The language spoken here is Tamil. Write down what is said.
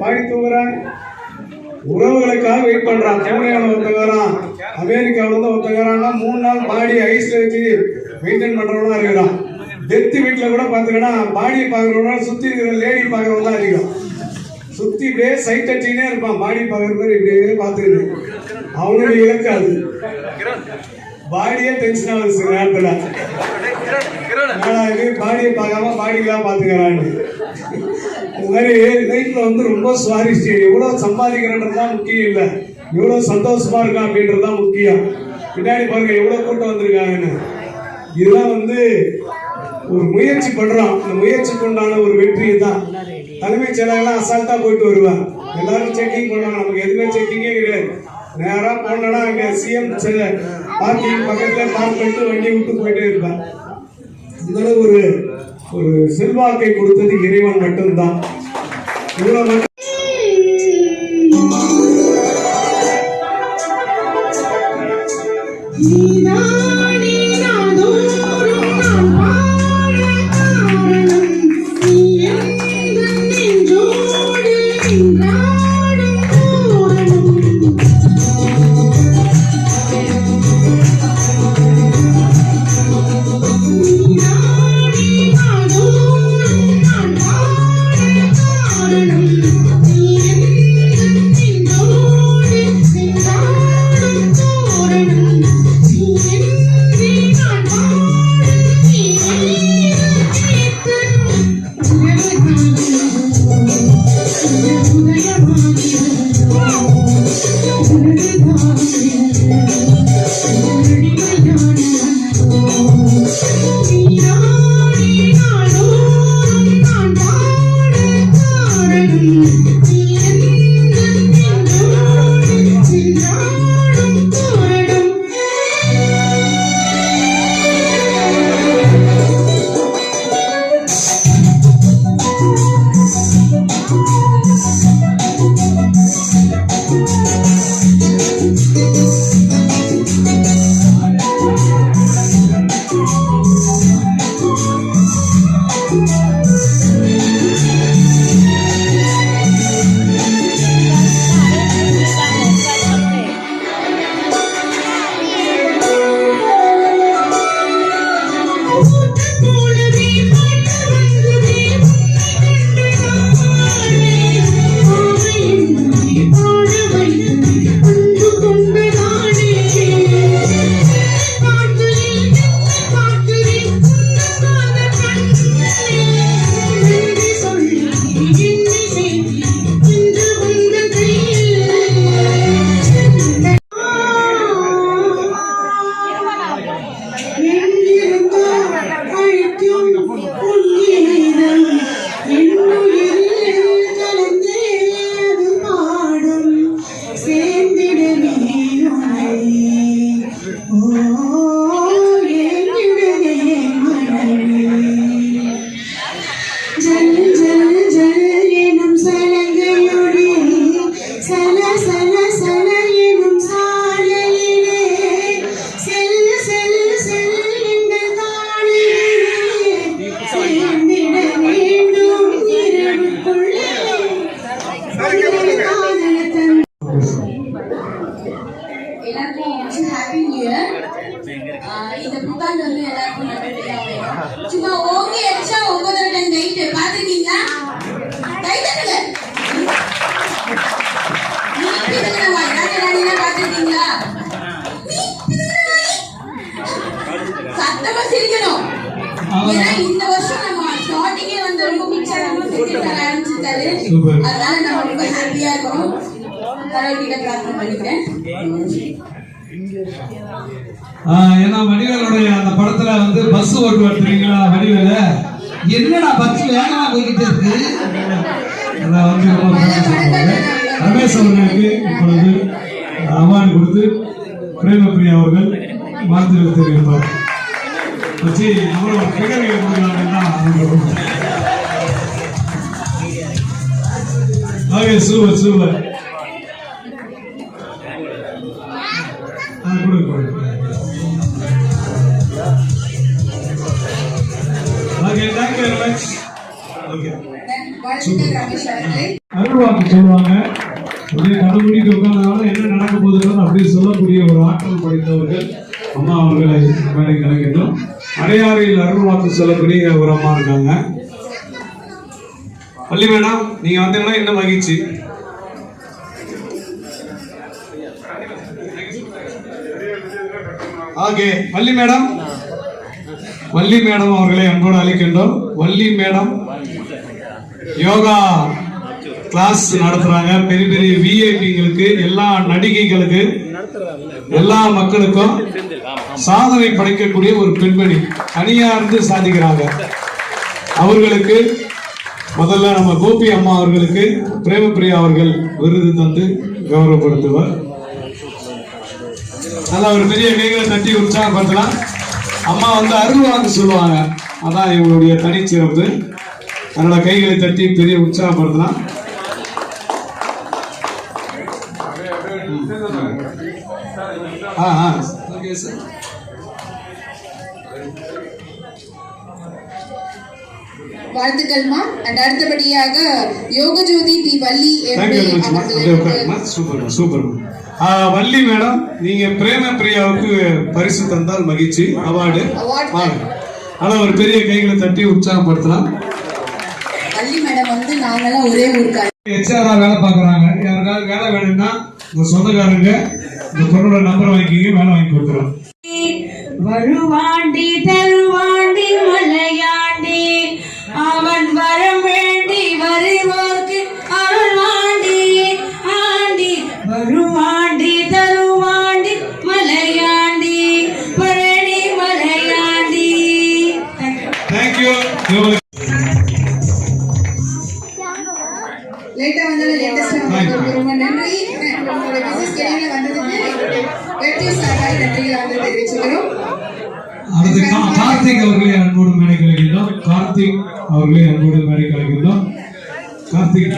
பாடி தூங்குறான். உறவுகளுக்காக வெயிட் பண்றான். பூனேல ஒருத்தன் அமெரிக்காவில இருந்து ஒருத்தன் மூணு நாள் பாடி ஐஸ்ல வச்சு மெயின்டைன் பண்றவனா இருக்கிறான். டெத்து வீட்டில் கூட பாத்தீங்கன்னா பாடியை பாக்குறவனா சுற்றி இருக்கிற லேடி பாக்குறவங்க தான் அதிகம். சுற்றி இப்படியே சைட் அச்சினே இருப்பான். பாடி பார்க்குற மாதிரி இப்படியே பாத்துக்கிட்டு அவனுடைய இலக்கு அது. பாடியே டென்ஷன் ஆகுது சில நேரத்தில். என்னடா பாடியை பார்க்காம பாடிலாம் பாத்துக்கிறான்னு அது மாதிரி லைஃப்ல வந்து ரொம்ப சுவாரஸ்யம். எவ்வளவு சம்பாதிக்கிறன்றது தான் முக்கியம் இல்லை. எவ்வளவு சந்தோஷமா இருக்கான் அப்படின்றது தான் முக்கியம். பின்னாடி பாருங்க எவ்வளவு கூட்டம் வந்திருக்காங்கன்னு. இதெல்லாம் வந்து ஒரு முயற்சி பண்றோம் அந்த முயற்சிக்கு உண்டான ஒரு வெற்றி தான் தலைமைச் செயலாளர்லாம் அசால்ட்டா போயிட்டு வருவேன் எல்லாரும் செக்கிங் பண்ணுவாங்க. நமக்கு எதுவுமே செக்கிங்கே கிடையாது. நேரா போனோம்னா அங்க சிஎம் பார்க்கிங் பக்கத்துல பார்க் பண்ணிட்டு வண்டி விட்டு போயிட்டே இருப்பேன் இதெல்லாம் ஒரு ஒரு செல்வாக்கை கொடுத்தது இறைவன் மட்டும்தான். இவ்வளவு மட்டும் நீதானே வந்து எல்லாருக்கும். சும்மா ஓங்கி அடிச்சா ஒன்பது டன் நைட்டு பாத்துருக்கீங்களா கை தட்டுங்க நீ பிதுங்கின வாய் ராஜராணினா பாத்துருக்கீங்களா. சத்தமா சிரிக்கணும். ஏன்னா இந்த வருஷம் நம்ம ஸ்டார்டிங்கே வந்து ரொம்ப பிக்சராம செஞ்சு தர ஆரம்பிச்சிட்டாரு அதனால நம்ம ரொம்ப ஹாப்பியா இருக்கோம். கடவுள்கிட்ட பிரார்த்தனை பண்ணிக்கிறேன். ஏன்னா அந்த வந்து பஸ் ஓட்டுவார் தெரியுங்களா? வடிவேல. என்னடா பஸ் வேகமா போய்கிட்டு இருக்கு? ரமேஷ் அவர்களுக்கு இப்பொழுது அவார்டு கொடுத்து பிரேமபிரியா அவர்கள் வாழ்த்து தெரிவிப்பார். வச்சு நம்மளோட பிகர்களை கொடுக்கலாம் சூப்பர் சூப்பர். Okay, ரமேஷ் அருள்வாக்கு சொல்லுவாங்க. அப்படியே கண்டுபிடிக்க என்ன நடக்க போகுதுன்னு அப்படி சொல்லக்கூடிய ஒரு ஆற்றல் படைத்தவர்கள் அம்மா அவர்களை மேலே கலைக்கின்றோம் அடையாறில் அருள்வாக்கு சொல்லக்கூடிய ஒரு அம்மா இருக்காங்க. பள்ளி மேடம் நீங்க வந்தீங்கன்னா என்ன மகிழ்ச்சி? Okay Valli madam. Valli madam அவர்களை அன்போடு அழைக்கின்றோம். வள்ளி மேடம் யோகா கிளாஸ் நடத்துறாங்க. பெரிய பெரிய விஐபிங்களுக்கு எல்லா நடிகைகளுக்கு எல்லா மக்களுக்கும் சாதனை படைக்கக்கூடிய ஒரு பெண்மணி. தனியா இருந்து சாதிக்கிறாங்க. அவர்களுக்கு முதல்ல நம்ம கோபி அம்மா அவர்களுக்கு பிரேமபிரியா அவர்கள் விருது தந்து கௌரவப்படுத்துவார். நல்லா ஒரு பெரிய கைகளை தட்டி உற்சாகப்படுத்தலாம். அம்மா வந்து அருள்வாக்கு சொல்லுவாங்க. அதான் இவங்களுடைய தனிச்சிறப்பு. அதனால கைகளை தட்டி பெரிய உற்சாகப்படுத்தலாம் ஆ ஆ. ஓகே சார் வாழ்த்துக்கள்மா அண்ட் அடுத்தபடியாக யோகஜோதி தி Valli thank you ma'am very much அப்படியே உட்காருமா சூப்பர் சூப்பர் வள்ளி மேடம் நீங்க பிரேம பிரியாவுக்கு பரிசு தந்தால் மகிழ்ச்சி. அவார்டு ஆனா ஒரு பெரிய கைகளை தட்டி உற்சாகப்படுத்தலாம். வள்ளி நாங்கெல்லாம் ஒரே ஊருக்கார ஹெச்ஆரா வேலை பார்க்குறாங்க. யாருக்காவது வேலை வேணும்னா உங்க சொந்தக்காரங்க இந்த பொண்ணோட நம்பர் வாங்கிக்கிங்க வேலை வாங்கி கொடுக்குறோம் வருவாண்டி தருவாண்டி அடுத்து கார்த்திக் அவர்களை அன்போடு மேடை கலைகின்றோம் கார்த்திக் அவர்களை அன்போடு மேடை கலைகின்றோம் கார்த்திக்.